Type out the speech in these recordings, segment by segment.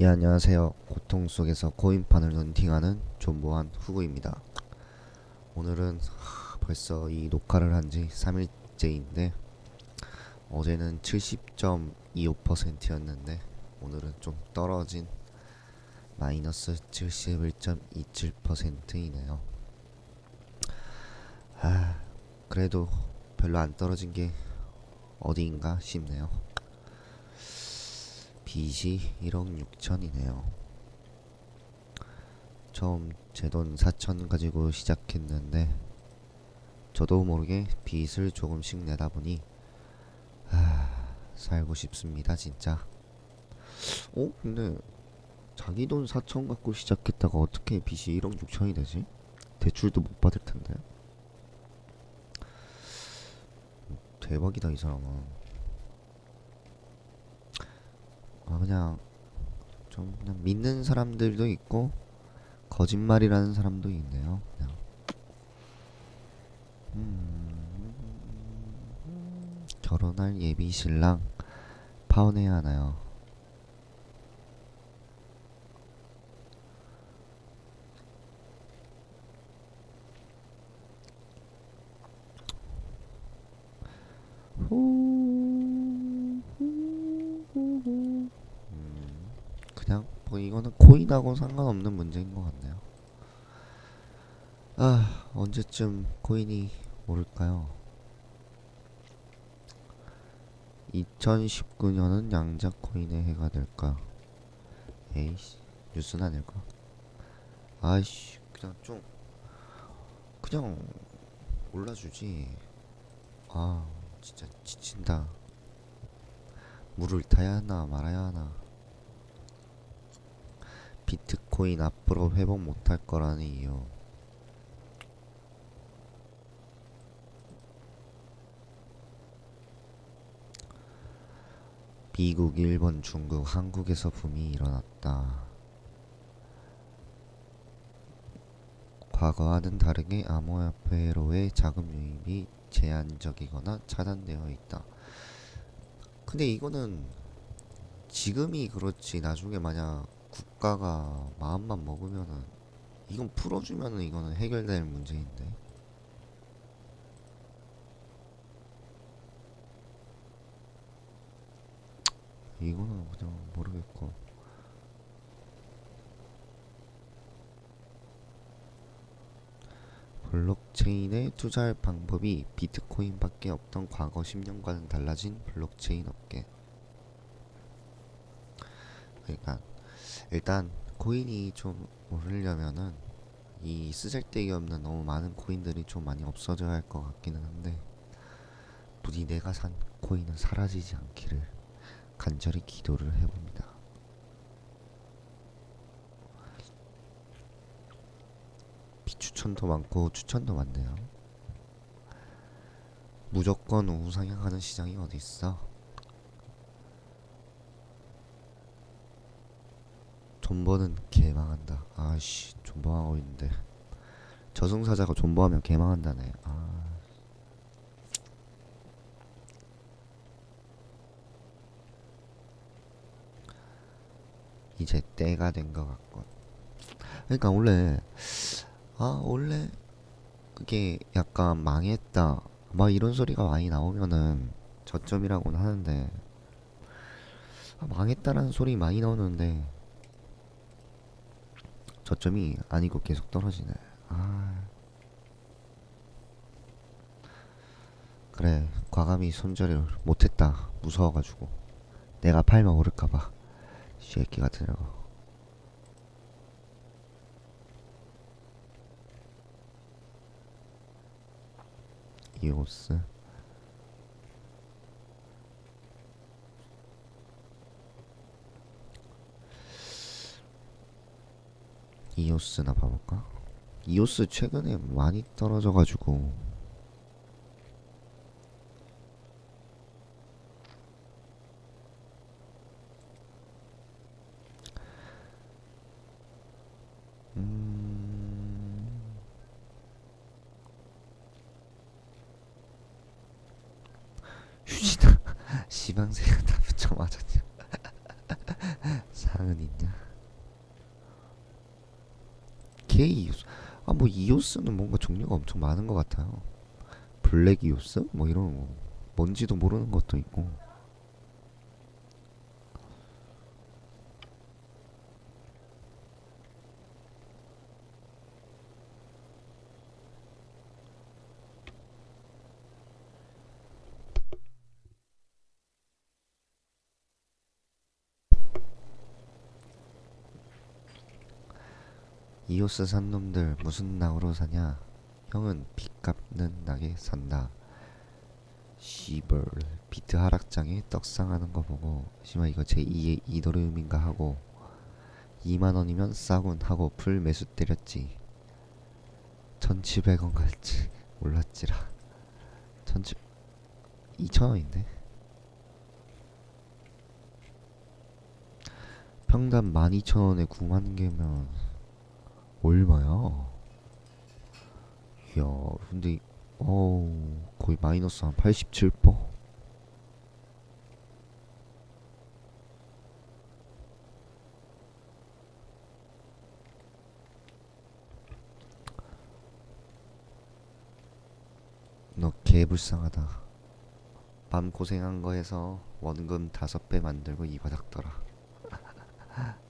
예 안녕하세요. 고통 속에서 코인판을 런팅하는 존보한 후구입니다. 오늘은 하, 벌써 이 녹화를 한 지 3일째인데 어제는 70.25%였는데 오늘은 좀 떨어진 마이너스 71.27%이네요. 아 그래도 별로 안 떨어진 게 어디인가 싶네요 빚이 1억 6천이네요. 처음 제 돈 4천 가지고 시작했는데 저도 모르게 빚을 조금씩 내다 보니 아, 살고 싶습니다 진짜. 어? 근데 자기 돈 4천 갖고 시작했다가 어떻게 빚이 1억 6천이 되지? 대출도 못 받을 텐데. 대박이다 이 사람은. 아 그냥 좀 그냥 믿는 사람들도 있고 거짓말이라는 사람도 있네요. 그냥. 음, 결혼할 예비 신랑 파혼해야 하나요? 그냥 뭐 이거는 코인하고 상관없는 문제인 것 같네요. 아 언제쯤 코인이 오를까요? 2019년은 양자 코인의 해가 될까? 에이씨 뉴스는 아닐까? 아이씨 그냥 좀 그냥 올라주지. 아 진짜 지친다. 물을 타야 하나 말아야 하나. 비트코인 앞으로 회복 못할 거라는 이유. 미국, 일본, 중국, 한국에서 붐이 일어났다. 과거와는 다르게 암호화폐로의 자금 유입이 제한적이거나 차단되어 있다. 근데 이거는 지금이 그렇지 나중에 만약 국가가 마음만 먹으면은 이건 풀어주면은 이거는 해결될 문제인데. 이거는 그냥 모르겠고. 블록체인에 투자할 방법이 비트코인밖에 없던 과거 10년과는 달라진 블록체인 업계. 그러니까 일단 코인이 좀 오르려면은 이 쓰잘데기 없는 너무 많은 코인들이 좀 많이 없어져야 할 것 같기는 한데 부디 내가 산 코인은 사라지지 않기를 간절히 기도를 해봅니다. 비추천도 많고 추천도 많네요. 무조건 우상향하는 시장이 어디 있어? 존버는 개망한다. 아씨, 존버하고 있는데 저승사자가 존버하면 개망한다네. 아, 이제 때가 된 것 같군. 그러니까 원래 아 원래 그게 약간 망했다. 막 이런 소리가 많이 나오면은 저점이라고는 하는데 아, 망했다라는 소리 많이 나오는데 저점이 아니고 계속 떨어지네. 아. 그래, 과감히 손절을 못했다. 무서워가지고. 내가 팔면 오를까봐. 쉐끼 거. 이오스. 이오스나 봐볼까? 이오스 최근에 많이 떨어져가지고 음... 시방새가 다 붙여 맞았냐 상은 있냐? 이오스 아 뭐 이오스는 뭔가 종류가 엄청 많은 것 같아요. 블랙 이오스 뭐 이런 거 뭔지도 모르는 것도 있고. 이오스 산 놈들 무슨 낭으로 사냐? 형은 빚 갚는 낙에 산다. 시벌 비트 하락장에 떡상하는 거 보고 씨발 이거 제 2의 이도르음인가 하고 2만 원이면 싸군 하고 풀 매수 때렸지. 1,700원 갈지 몰랐지라. 1,7 2,000원인데. 평당 12,000원에 9만 개면 얼마야? 이야, 근데 어우 거의 마이너스 한 87%. 너 개불쌍하다. 밤 고생한 거 해서 원금 다섯 배 만들고 이 바닥 떠라.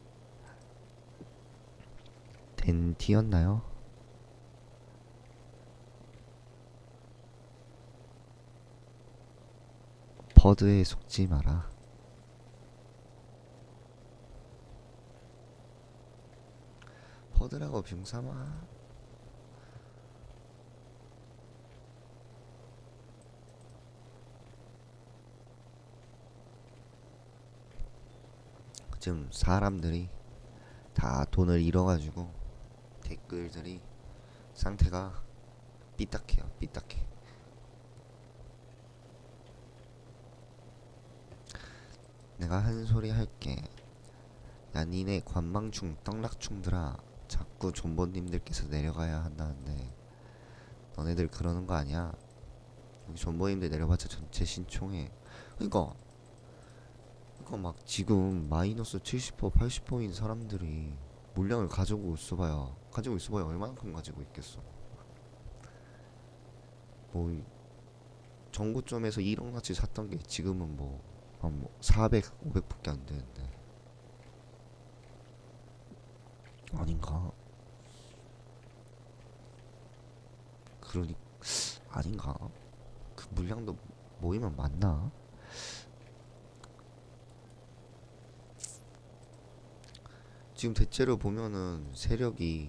된 티였나요? 퍼드에 속지 마라. 퍼드라고 병삼아. 지금 사람들이 다 돈을 잃어가지고 댓글들이 상태가 삐딱해요. 삐딱해. 내가 한 소리 할게. 야 니네 관망충 떡락충들아 자꾸 존버님들께서 내려가야 한다는데 너네들 그러는 거 아니야? 존버님들 내려봤자 전체 신총해. 그니까 그니까 막 지금 마이너스 70% 80%인 사람들이 물량을 가지고 있어봐야 가지고 있어봐야 얼마만큼 가지고 있겠어. 뭐 이- 정구점에서 1억 나치 샀던 게 지금은 뭐 한 뭐 400, 500밖에 안 되는데 아닌가? 그러니 아닌가? 그 물량도 모이면 맞나? 지금 대체로 보면은 세력이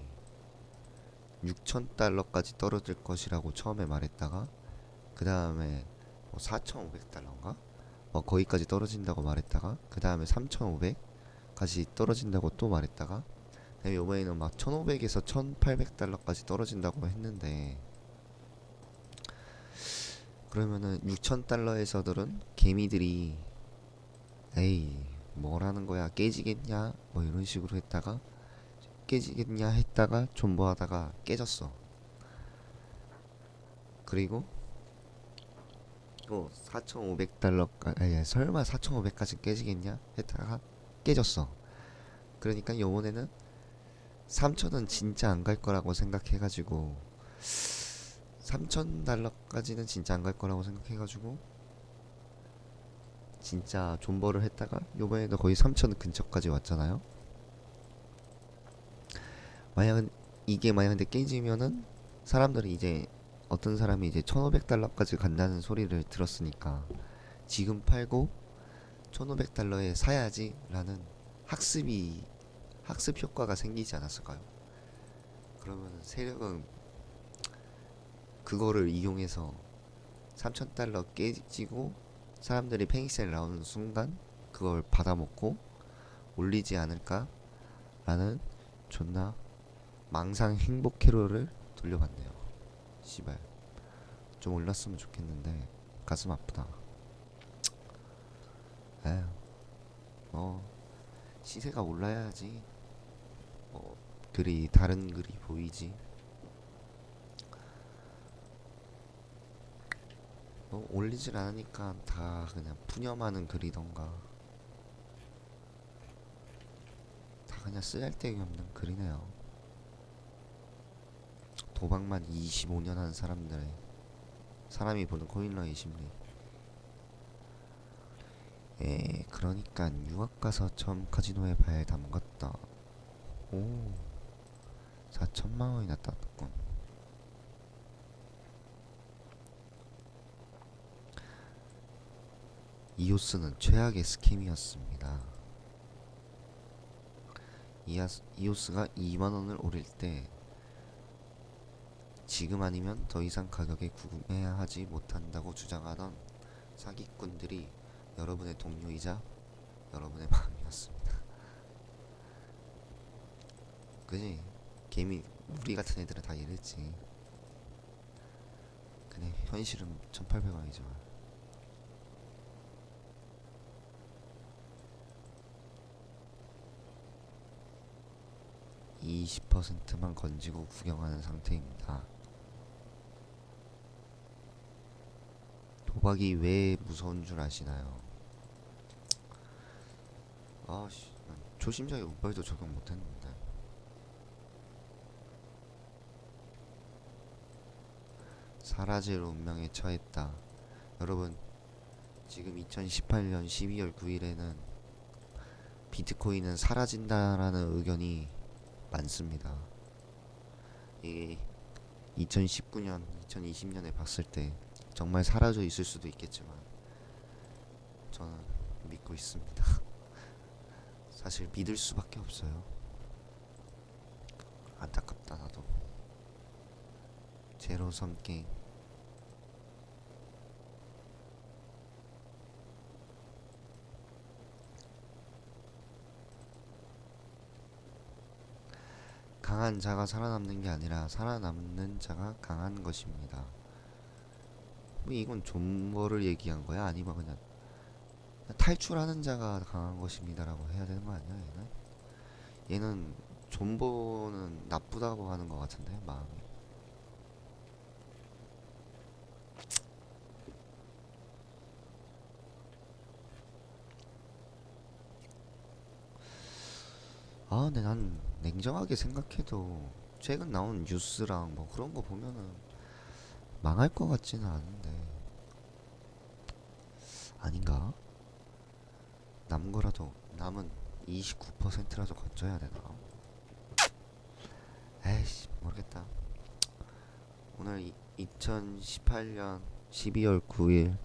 6천 달러까지 떨어질 것이라고 처음에 말했다가 그 다음에 뭐 4,500달러인가? 뭐 거기까지 떨어진다고 말했다가 그 다음에 3,500까지 떨어진다고 또 말했다가 그다음에 이번에는 막 1,500에서 1,800달러까지 떨어진다고 했는데 그러면은 6,000달러에서들은 개미들이 에이 뭐라는 거야? 깨지겠냐? 뭐 이런 식으로 했다가 깨지겠냐 했다가 존버하다가 깨졌어. 그리고 또 4,500달러까지 아니 설마 4,500까지 깨지겠냐 했다가 깨졌어. 그러니까 요번에는 3,000은 진짜 안 갈 거라고 생각해가지고 3,000달러까지는 진짜 안 갈 거라고 생각해가지고 진짜 존버를 했다가 요번에도 거의 3,000 근처까지 왔잖아요 만약은 이게 만약 근데 깨지면은 사람들이 이제 어떤 사람이 이제 1,500달러까지 간다는 소리를 들었으니까 지금 팔고 1,500달러에 사야지 라는 학습이 학습 효과가 생기지 않았을까요? 그러면 세력은 그거를 이용해서 3,000달러 깨지고 사람들이 팽이셀 나오는 순간 그걸 받아먹고 올리지 않을까라는 존나 망상 행복 캐롤을 돌려봤네요. 씨발 좀 올랐으면 좋겠는데 가슴 아프다. 에휴 어 시세가 올라야지 뭐 글이 다른 글이 보이지. 뭐 올리질 않으니까 다 그냥 푸념하는 글이던가 그냥 쓰잘데기 없는 글이네요. 도박만 25년 한 사람들의 사람이 보는 코인러의 심리. 에, 그러니까 유학 가서 처음 카지노에 발 담갔다. 오, 4천만 원이나 땄군. 이오스는 최악의 스캠이었습니다. 이아스, 이오스가 2만 원을 올릴 때 지금 아니면 더 이상 가격에 구매해야 하지 못한다고 주장하던 사기꾼들이 여러분의 동료이자 여러분의 마음이었습니다. 그지? 개미 우리 같은 애들은 다 이랬지. 근데 현실은 1,800원이지만 20%만 건지고 구경하는 상태입니다. 도박이 왜 무서운 줄 아시나요? 아씨, 난 초심자의 운빨도 적용 못했는데. 사라질 운명에 처했다. 여러분, 지금 2018년 12월 9일에는 비트코인은 사라진다라는 의견이 많습니다. 이게 2019년, 2020년에 봤을 때 정말 사라져 있을 수도 있겠지만 저는 믿고 있습니다. 사실 믿을 수밖에 없어요. 안타깝다 나도. 제로섬 게임. 강한 자가 살아남는 게 아니라 살아남는 자가 강한 것입니다. 뭐 이건 존버를 얘기한 거야? 아니면 그냥 탈출하는 자가 강한 것입니다라고 해야 되는 거 아니야? 얘는? 얘는 존버는 나쁘다고 하는 것 같은데 마음이. 아, 근데 난 냉정하게 생각해도 최근 나온 뉴스랑 뭐 그런 거 보면은 망할 것 같지는 않은데 아닌가? 남은 거라도 남은 29%라도 건져야 되나? 에이씨 모르겠다. 오늘 2018년 12월 9일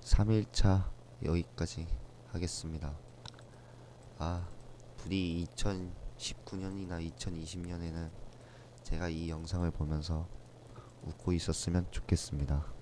3일차 여기까지 하겠습니다. 아 부디 2019년이나 2020년에는 제가 이 영상을 보면서 웃고 있었으면 좋겠습니다.